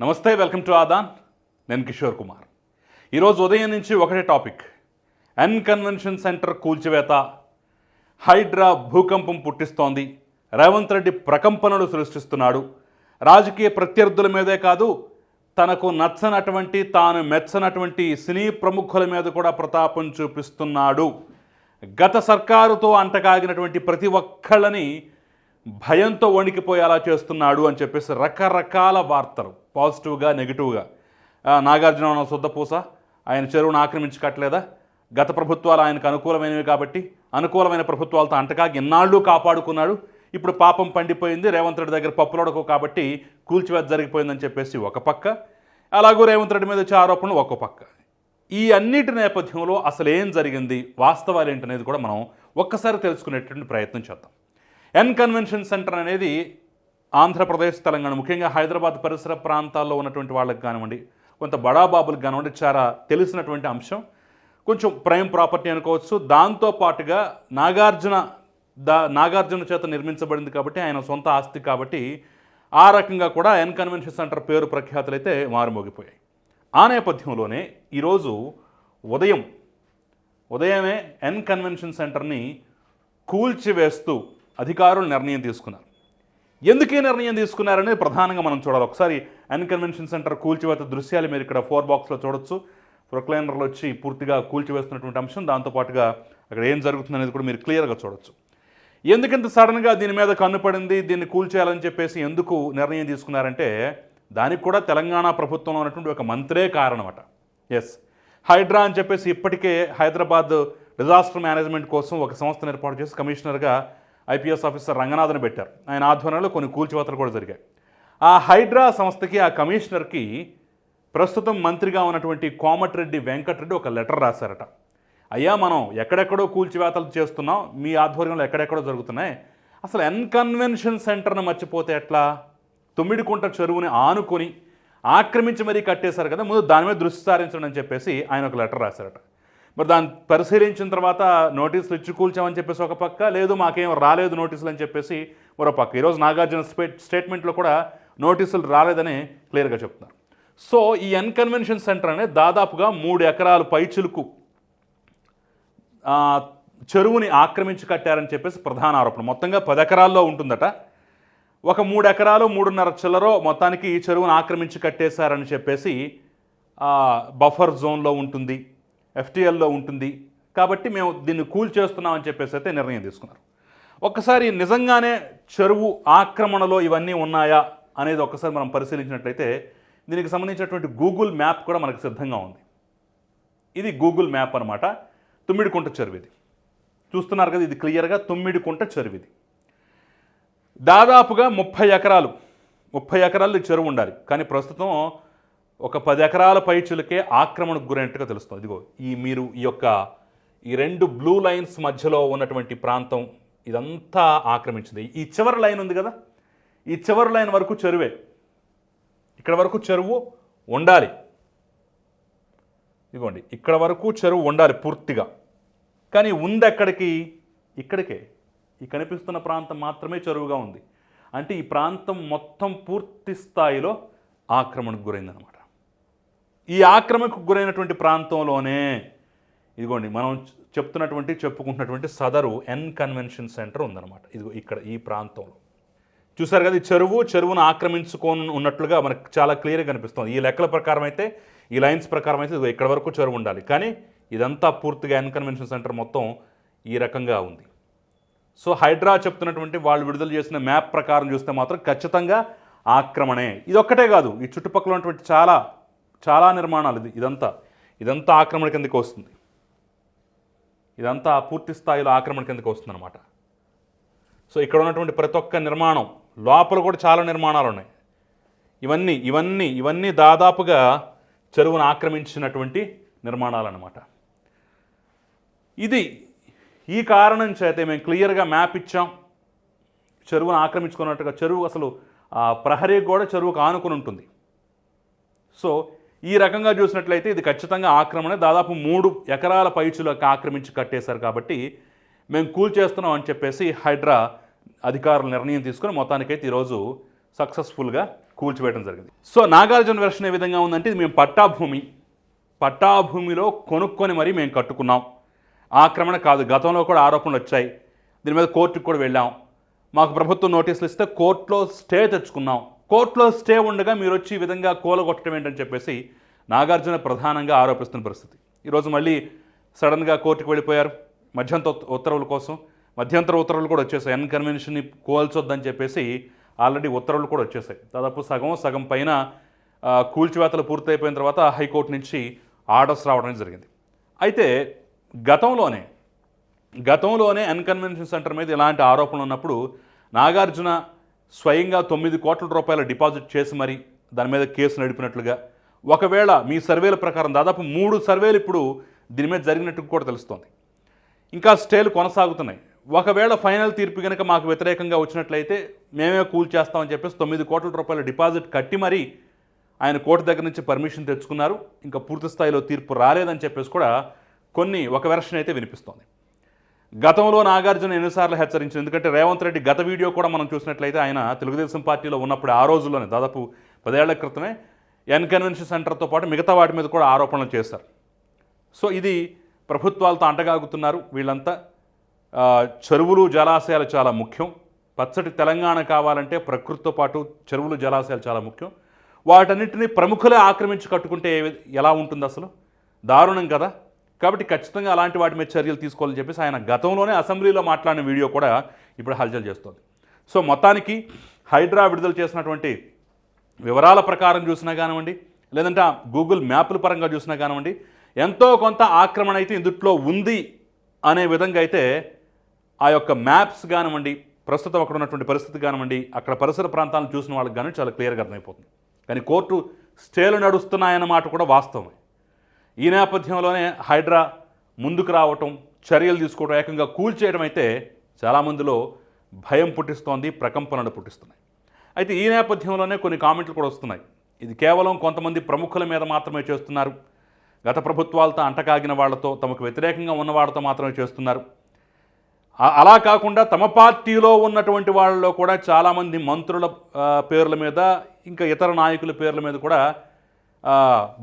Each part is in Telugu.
నమస్తే వెల్కమ్ టు ఆదాన్. నేను కిషోర్ కుమార్. ఈరోజు ఉదయం నుంచి ఒకటే టాపిక్. ఎన్ కన్వెన్షన్ సెంటర్ కూల్చివేత హైడ్రా భూకంపం పుట్టిస్తోంది. రేవంత్ రెడ్డి ప్రకంపనలు సృష్టిస్తున్నాడు. రాజకీయ ప్రత్యర్థుల మీదే కాదు తనకు నచ్చనటువంటి తాను మెచ్చనటువంటి సినీ ప్రముఖుల మీద కూడా ప్రతాపం చూపిస్తున్నాడు. గత సర్కారుతో అంటకాగినటువంటి ప్రతి ఒక్కళ్ళని భయంతో వణికిపోయేలా చేస్తున్నాడు అని చెప్పేసి రకరకాల వార్తలు పాజిటివ్గా నెగిటివ్గా. నాగార్జున శుద్ధపూస ఆయన చెరువును ఆక్రమించుకట్లేదా గత ప్రభుత్వాలు ఆయనకు అనుకూలమైనవి కాబట్టి అనుకూలమైన ప్రభుత్వాలతో అంటగా ఇన్నాళ్ళు కాపాడుకున్నాడు? ఇప్పుడు పాపం పండిపోయింది రేవంత్ రెడ్డి దగ్గర పప్పులోడకు కాబట్టి కూల్చివేత జరిగిపోయిందని చెప్పేసి ఒక పక్క. అలాగూ రేవంత్ రెడ్డి మీద వచ్చే ఆరోపణలు ఒక పక్క. ఈ అన్నిటి నేపథ్యంలో అసలు ఏం జరిగింది? వాస్తవాలు ఏంటనేది కూడా మనం ఒక్కసారి తెలుసుకునేటువంటి ప్రయత్నం చేద్దాం. ఎన్ కన్వెన్షన్ సెంటర్ అనేది ఆంధ్రప్రదేశ్ తెలంగాణ ముఖ్యంగా హైదరాబాద్ పరిసర ప్రాంతాల్లో ఉన్నటువంటి వాళ్ళకి కానివ్వండి కొంత బడాబాబులకు కానివ్వండి చాలా తెలిసినటువంటి అంశం. కొంచెం ప్రైమ్ ప్రాపర్టీ అనుకోవచ్చు. దాంతో పాటుగా నాగార్జున దా నాగార్జున చేత నిర్మించబడింది కాబట్టి ఆయన సొంత ఆస్తి కాబట్టి ఆ రకంగా కూడా ఎన్ కన్వెన్షన్ సెంటర్ పేరు ప్రఖ్యాతులు అయితే మారుమోగిపోయాయి. ఆ నేపథ్యంలోనే ఈరోజు ఉదయం ఉదయమే ఎన్ కన్వెన్షన్ సెంటర్ని కూల్చివేస్తూ అధికారులు నిర్ణయం తీసుకున్నారు. ఎందుకే నిర్ణయం తీసుకున్నారనేది ప్రధానంగా మనం చూడాలి. ఒకసారి అన్కన్వెన్షన్ సెంటర్ కూల్చివేత దృశ్యాలు మీరు ఇక్కడ ఫోర్ బాక్స్లో చూడొచ్చు. ప్రొక్లైనర్లు వచ్చి పూర్తిగా కూల్చివేస్తున్నటువంటి అంశం. దాంతోపాటుగా అక్కడ ఏం జరుగుతుందనేది కూడా మీరు క్లియర్గా చూడొచ్చు. ఎందుకంత సడన్గా దీని మీద కన్నుపడింది దీన్ని కూల్చేయాలని చెప్పేసి ఎందుకు నిర్ణయం తీసుకున్నారంటే దానికి కూడా తెలంగాణ ప్రభుత్వంలో ఉన్నటువంటి ఒక మంత్రే కారణమట. ఎస్ హైడ్రా అని చెప్పేసి ఇప్పటికే హైదరాబాద్ డిజాస్టర్ మేనేజ్మెంట్ కోసం ఒక సంస్థను ఏర్పాటు చేసి కమిషనర్గా ఐపీఎస్ ఆఫీసర్ రంగనాథన్ పెట్టారు. ఆయన ఆధ్వర్యంలో కొన్ని కూల్చివేతలు కూడా జరిగాయి. ఆ హైడ్రా సంస్థకి ఆ కమిషనర్కి ప్రస్తుతం మంత్రిగా ఉన్నటువంటి కోమటిరెడ్డి వెంకటరెడ్డి ఒక లెటర్ రాశారట. అయ్యా మనం ఎక్కడెక్కడో కూల్చివేతలు చేస్తున్నాం మీ ఆధ్వర్యంలో ఎక్కడెక్కడో జరుగుతున్నాయి. అసలు ఎన్కన్వెన్షన్ సెంటర్ను మర్చిపోతే ఎట్లా? తుమ్మిడికుంట చెరువుని ఆనుకొని ఆక్రమించి మరీ కట్టేశారు కదా ముందు దాని మీద దృష్టి సారించండి అని చెప్పేసి ఆయన ఒక లెటర్ రాశారట. మరి దాన్ని పరిశీలించిన తర్వాత నోటీసులు ఇచ్చి కూల్చామని చెప్పేసి ఒక పక్క లేదు మాకేం రాలేదు నోటీసులు అని చెప్పేసి మరో పక్క. ఈరోజు నాగార్జున స్టేట్ స్టేట్మెంట్లో కూడా నోటీసులు రాలేదని క్లియర్గా చెప్తున్నారు. సో ఈ అన్కన్వెన్షన్ సెంటర్ అనేది దాదాపుగా మూడు ఎకరాలు పైచులకు చెరువుని ఆక్రమించి కట్టారని చెప్పేసి ప్రధాన ఆరోపణ. మొత్తంగా పది ఎకరాల్లో ఉంటుందట. ఒక మూడు ఎకరాలు మూడున్నర చిల్లరో మొత్తానికి ఈ చెరువును ఆక్రమించి కట్టేశారని చెప్పేసి బఫర్ జోన్లో ఉంటుంది. ఎఫ్టీఎల్లో ఉంటుంది. కాబట్టి మేము దీన్ని కూల్ చేస్తున్నామని చెప్పేసి అయితే నిర్ణయం తీసుకున్నారు. ఒక్కసారి నిజంగానే చెరువు ఆక్రమణలో ఇవన్నీ ఉన్నాయా అనేది ఒక్కసారి మనం పరిశీలించినట్లయితే దీనికి సంబంధించినటువంటి గూగుల్ మ్యాప్ కూడా మనకు సిద్ధంగా ఉంది. ఇది గూగుల్ మ్యాప్ అనమాట తుమ్మిడికుంట చెరువు ఇది చూస్తున్నారు కదా ఇది క్లియర్గా తుమ్మిడికుంట చెరువు ఇది దాదాపుగా ముప్పై ఎకరాలు. ముప్పై ఎకరాలు చెరువు ఉండాలి. కానీ ప్రస్తుతం ఒక పది ఎకరాల పైచులకే ఆక్రమణకు గురైనట్టుగా తెలుస్తుంది. ఇదిగో ఈ మీరు ఈ యొక్క ఈ రెండు బ్లూ లైన్స్ మధ్యలో ఉన్నటువంటి ప్రాంతం ఇదంతా ఆక్రమించింది. ఈ చివరి లైన్ ఉంది కదా? ఈ చివరి లైన్ వరకు చెరువే. ఇక్కడ వరకు చెరువు ఉండాలి. ఇదిగోండి ఇక్కడ వరకు చెరువు ఉండాలి పూర్తిగా. కానీ ఉంది ఎక్కడికి ఇక్కడికే. ఈ కనిపిస్తున్న ప్రాంతం మాత్రమే చెరువుగా ఉంది. అంటే ఈ ప్రాంతం మొత్తం పూర్తి స్థాయిలో ఆక్రమణకు గురైందనమాట ఈ ఆక్రమణకు గురైనటువంటి ప్రాంతంలోనే ఇదిగోండి మనం చెప్తున్నటువంటి చెప్పుకుంటున్నటువంటి సదరు ఎన్ కన్వెన్షన్ సెంటర్ ఉందన్నమాట. ఇదిగో ఇక్కడ ఈ ప్రాంతంలో. చూసారు కదా ఈ చెరువు చెరువును ఆక్రమించుకొని ఉన్నట్లుగా మనకు చాలా క్లియర్గా కనిపిస్తుంది. ఈ లెక్కల ప్రకారం అయితే ఈ లైన్స్ ప్రకారం అయితే ఇదిగో ఇక్కడ వరకు చెరువు ఉండాలి. కానీ ఇదంతా పూర్తిగా ఎన్ కన్వెన్షన్ సెంటర్ మొత్తం ఈ రకంగా ఉంది. సో హైడ్రా చెప్తున్నటువంటి వాళ్ళు విడుదల చేసిన మ్యాప్ ప్రకారం చూస్తే మాత్రం ఖచ్చితంగా ఆక్రమణే. ఇది ఒక్కటే కాదు ఈ చుట్టుపక్కల ఉన్నటువంటి చాలా చాలా నిర్మాణాలు ఇది. ఇదంతా. ఇదంతా ఆక్రమణ కిందకి వస్తుంది. ఇదంతా పూర్తి స్థాయిలో ఆక్రమణ కిందకి వస్తుంది అనమాట సో ఇక్కడ ఉన్నటువంటి ప్రతి ఒక్క నిర్మాణం లోపల కూడా చాలా నిర్మాణాలు ఉన్నాయి. ఇవన్నీ ఇవన్నీ ఇవన్నీ దాదాపుగా చెరువును ఆక్రమించినటువంటి నిర్మాణాలు అనమాట ఇది ఈ కారణం చేతే మేము క్లియర్గా మ్యాప్ ఇచ్చాం. చెరువును ఆక్రమించుకున్నట్టుగా చెరువు అసలు ఆ ప్రహరీ కూడా చెరువుకు ఆనుకుని ఉంటుంది. సో ఈ రకంగా చూసినట్లయితే ఇది ఖచ్చితంగా ఆక్రమణ. దాదాపు మూడు ఎకరాల పైచులకు ఆక్రమించి కట్టేశారు కాబట్టి మేము కూల్ చేస్తున్నాం అని చెప్పేసి హైడ్రా అధికారులు నిర్ణయం తీసుకుని మొత్తానికైతే ఈరోజు సక్సెస్ఫుల్గా కూల్చివేయడం జరిగింది. సో నాగార్జున వెర్షన్ ఏ విధంగా ఉందంటే ఇది మేము పట్టాభూమి. పట్టాభూమిలో కొనుక్కొని మరీ మేము కట్టుకున్నాం. ఆక్రమణ కాదు గతంలో కూడా ఆరోపణలు వచ్చాయి. దీని మీద కోర్టుకు కూడా వెళ్ళాం. మాకు ప్రభుత్వం నోటీసులు ఇస్తే కోర్టులో స్టే తెచ్చుకున్నాం. కోర్టులో స్టే ఉండగా మీరు వచ్చి ఈ విధంగా కూలగొట్టడం ఏంటని చెప్పేసి నాగార్జున ప్రధానంగా ఆరోపిస్తున్న పరిస్థితి. ఈరోజు మళ్ళీ సడన్గా కోర్టుకు వెళ్ళిపోయారు. మధ్యంతర ఉత్తర్వుల కోసం. మధ్యంతర ఉత్తర్వులు కూడా వచ్చేసాయి. ఎన్ కన్వెన్షన్ని కోల్చొద్దని చెప్పేసి ఆల్రెడీ ఉత్తర్వులు కూడా వచ్చేసాయి. దాదాపు సగం సగం పైన కూల్చివేతలు పూర్తయిపోయిన తర్వాత హైకోర్టు నుంచి ఆర్డర్స్ రావడం జరిగింది. అయితే గతంలోనే గతంలోనే అన్కన్వెన్షన్ సెంటర్ మీద ఇలాంటి ఆరోపణలు ఉన్నప్పుడు నాగార్జున స్వయంగా తొమ్మిది కోట్ల రూపాయల డిపాజిట్ చేసి మరి దాని మీద కేసు నడిపినట్లుగా. ఒకవేళ మీ సర్వేల ప్రకారం దాదాపు మూడు సర్వేలు ఇప్పుడు దీని మీద జరిగినట్టు కూడా తెలుస్తోంది. ఇంకా స్టేలు కొనసాగుతున్నాయి. ఒకవేళ ఫైనల్ తీర్పు కనుక మాకు వ్యతిరేకంగా వచ్చినట్లయితే మేమే కూల్ చేస్తామని చెప్పేసి తొమ్మిది కోట్ల రూపాయల డిపాజిట్ కట్టి మరీ ఆయన కోర్టు దగ్గర నుంచి పర్మిషన్ తెచ్చుకున్నారు. ఇంకా పూర్తి స్థాయిలో తీర్పు రాలేదని చెప్పేసి కూడా కొన్ని ఒక వెర్షన్ అయితే వినిపిస్తోంది. గతంలో నాగార్జున ఎన్నిసార్లు హెచ్చరించింది ఎందుకంటే రేవంత్ రెడ్డి గత వీడియో కూడా మనం చూసినట్లయితే ఆయన తెలుగుదేశం పార్టీలో ఉన్నప్పుడు ఆ రోజుల్లోనే దాదాపు పదేళ్ళ క్రితమే ఎన్ కన్వెన్షన్ సెంటర్తో పాటు మిగతా వాటి మీద కూడా ఆరోపణలు చేశారు. సో ఇది ప్రభుత్వాలతో అంటగాగుతున్నారు. వీళ్ళంతా చెరువులు జలాశయాలు చాలా ముఖ్యం. పచ్చటి తెలంగాణ కావాలంటే ప్రకృతితో పాటు చెరువులు జలాశయాలు చాలా ముఖ్యం. వాటన్నిటిని ప్రముఖులే ఆక్రమించి కట్టుకుంటే ఎలా ఉంటుంది అసలు? దారుణం కదా. కాబట్టి ఖచ్చితంగా అలాంటి వాటి మీద చర్యలు తీసుకోవాలని చెప్పేసి ఆయన గతంలోనే అసెంబ్లీలో మాట్లాడిన వీడియో కూడా ఇప్పుడు హల్చల్ చేస్తోంది. సో మొత్తానికి హైడ్రా విడుదల చేసినటువంటి వివరాల ప్రకారం చూసినా కానివ్వండి లేదంటే గూగుల్ మ్యాప్ల పరంగా చూసినా కానివ్వండి ఎంతో కొంత ఆక్రమణ అయితే ఇందుట్లో ఉంది అనే విధంగా అయితే ఆ యొక్క మ్యాప్స్ కానివ్వండి ప్రస్తుతం అక్కడ ఉన్నటువంటి పరిస్థితి కానివ్వండి అక్కడ పరిసర ప్రాంతాలను చూసిన వాళ్ళకి కానీ చాలా క్లియర్గా అర్థమైపోతుంది. కానీ కోర్టు స్టేలు నడుస్తున్నాయన్న మాట కూడా వాస్తవమే. ఈ నేపథ్యంలోనే హైడ్రా ముందుకు రావటం చర్యలు తీసుకోవడం ఏకంగా కూల్చేయడం అయితే చాలామందిలో భయం పుట్టిస్తోంది ప్రకంపనలు పుట్టిస్తున్నాయి. అయితే ఈ నేపథ్యంలోనే కొన్ని కామెంట్లు కూడా వస్తున్నాయి. ఇది కేవలం కొంతమంది ప్రముఖుల మీద మాత్రమే చేస్తున్నారు. గత ప్రభుత్వాలతో అంటకాగిన వాళ్ళతో తమకు వ్యతిరేకంగా ఉన్న వాళ్ళతో మాత్రమే చేస్తున్నారు. అలా కాకుండా తమ పార్టీలో ఉన్నటువంటి వాళ్ళలో కూడా చాలామంది మంత్రుల పేర్ల మీద ఇంకా ఇతర నాయకుల పేర్ల మీద కూడా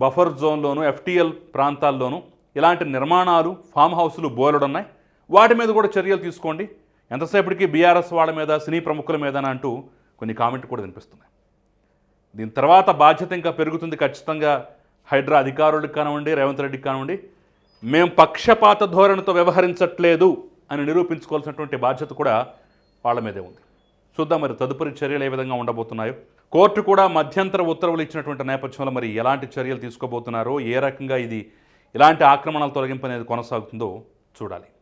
బఫర్ జోన్లోను ఎఫ్టీఎల్ ప్రాంతాల్లోనూ ఇలాంటి నిర్మాణాలు ఫామ్ హౌస్లు బోలెడు ఉన్నాయి వాటి మీద కూడా చర్యలు తీసుకోండి. ఎంతసేపటికి బీఆర్ఎస్ వాళ్ళ మీద సినీ ప్రముఖుల మీద అంటూ కొన్ని కామెంట్ కూడా వినిపిస్తున్నాయి. దీని తర్వాత బాధ్యత ఇంకా పెరుగుతుంది ఖచ్చితంగా. హైడ్రా అధికారులకు కానివ్వండి రేవంత్ రెడ్డికి కానివ్వండి మేము పక్షపాత ధోరణితో వ్యవహరించట్లేదు అని నిరూపించుకోవాల్సినటువంటి బాధ్యత కూడా వాళ్ళ మీదే ఉంది. చూద్దాం మరి తదుపరి చర్యలు ఏ విధంగా ఉండబోతున్నాయో. కోర్టు కూడా మధ్యంతర ఉత్తర్వులు ఇచ్చినటువంటి నేపథ్యంలో మరి ఎలాంటి చర్యలు తీసుకోబోతున్నారో ఏ రకంగా ఇది ఇలాంటి ఆక్రమణల తొలగింపు అనేది కొనసాగుతుందో చూడాలి.